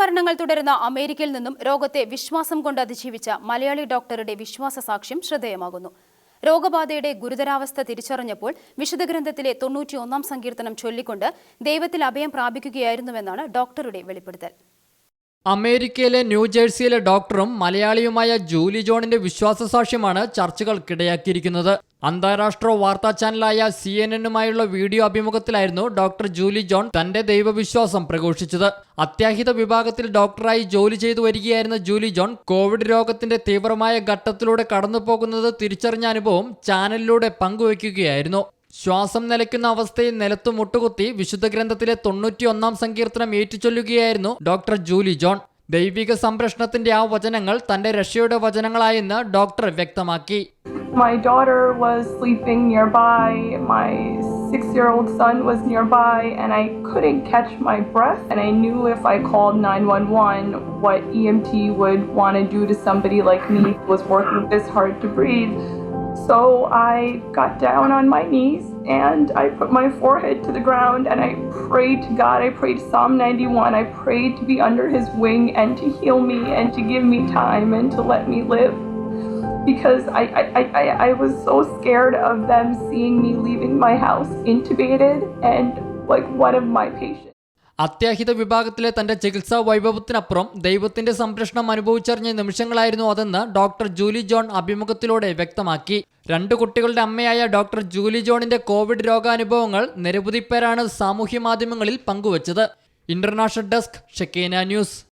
മരണങ്ങൾ തുടരുന്ന അമേരിക്കയിൽ നിന്നും രോഗത്തെ വിശ്വാസം കൊണ്ട് അതിജീവിച്ച മലയാളി ഡോക്ടറുടെ വിശ്വാസ സാക്ഷ്യം ശ്രദ്ധേയമാകുന്നു. രോഗബാധയുടെ ഗുരുതരാവസ്ഥ തിരിച്ചറിഞ്ഞപ്പോൾ വിശുദ്ധ ഗ്രന്ഥത്തിലെ തൊണ്ണൂറ്റിയൊന്നാം സങ്കീർത്തനം ചൊല്ലിക്കൊണ്ട് ദൈവത്തിൽ അഭയം പ്രാപിക്കുകയായിരുന്നുവെന്നാണ് ഡോക്ടറുടെ വെളിപ്പെടുത്തൽ. അമേരിക്കയിലെ ന്യൂജേഴ്സിയിലെ ഡോക്ടറും മലയാളിയുമായ ജൂലി ജോണിന്റെ വിശ്വാസ സാക്ഷ്യമാണ് ചർച്ചകൾക്കിടയാക്കിയിരിക്കുന്നത്. അന്താരാഷ്ട്ര വാർത്താ ചാനലായ സി എൻ എന്നുമായുള്ള വീഡിയോ അഭിമുഖത്തിലായിരുന്നു ഡോക്ടർ ജൂലി ജോൺ തന്റെ ദൈവവിശ്വാസം പ്രഘോഷിച്ചത്. അത്യാഹിത വിഭാഗത്തിൽ ഡോക്ടറായി ജോലി ചെയ്തു വരികയായിരുന്ന ജൂലി ജോൺ കോവിഡ് രോഗത്തിന്റെ തീവ്രമായ ഘട്ടത്തിലൂടെ കടന്നുപോകുന്നത് തിരിച്ചറിഞ്ഞ അനുഭവം ചാനലിലൂടെ പങ്കുവയ്ക്കുകയായിരുന്നു. ശ്വാസം നിലയ്ക്കുന്ന അവസ്ഥയിൽ നിലത്തു മുട്ടുകുത്തി വിശുദ്ധ ഗ്രന്ഥത്തിലെ തൊണ്ണൂറ്റിയൊന്നാം സങ്കീർത്തനം ഏറ്റുചൊല്ലുകയായിരുന്നു ഡോക്ടർ ജൂലി ജോൺ. ദൈവിക സംരക്ഷണത്തിന്റെ ആ വചനങ്ങൾ തന്റെ രക്ഷയുടെ വചനങ്ങളായെന്ന് ഡോക്ടർ വ്യക്തമാക്കി. My daughter was sleeping nearby, my six year old son was nearby, and I couldn't catch my breath. And I knew if I called 911, what EMT would want to do to somebody like me who was working this hard to breathe. So I got down on my knees and I put my forehead to the ground and I prayed to God. I prayed Psalm 91. I prayed to be under His wing and to heal me and to give me time and to let me live because I, I, I, I- was so scared of them seeing me leaving my house intubated and like one of my patients. അത്യാഹിത വിഭാഗത്തിലെ തന്റെ ചികിത്സാ വൈഭവത്തിനപ്പുറം ദൈവത്തിന്റെ സംരക്ഷണം അനുഭവിച്ചറിഞ്ഞ നിമിഷങ്ങളായിരുന്നു അതെന്ന് doctor Julie John അഭിമുഖത്തിലൂടെ വ്യക്തമാക്കി. രണ്ട് കുട്ടികളുടെ അമ്മയായ ഡോക്ടർ ജൂലി ജോണിന്റെ കോവിഡ് രോഗാനുഭവങ്ങൾ നിരവധി പേരാണ് സാമൂഹ്യ മാധ്യമങ്ങളിൽ പങ്കുവച്ചത്. International desk Shekinah news.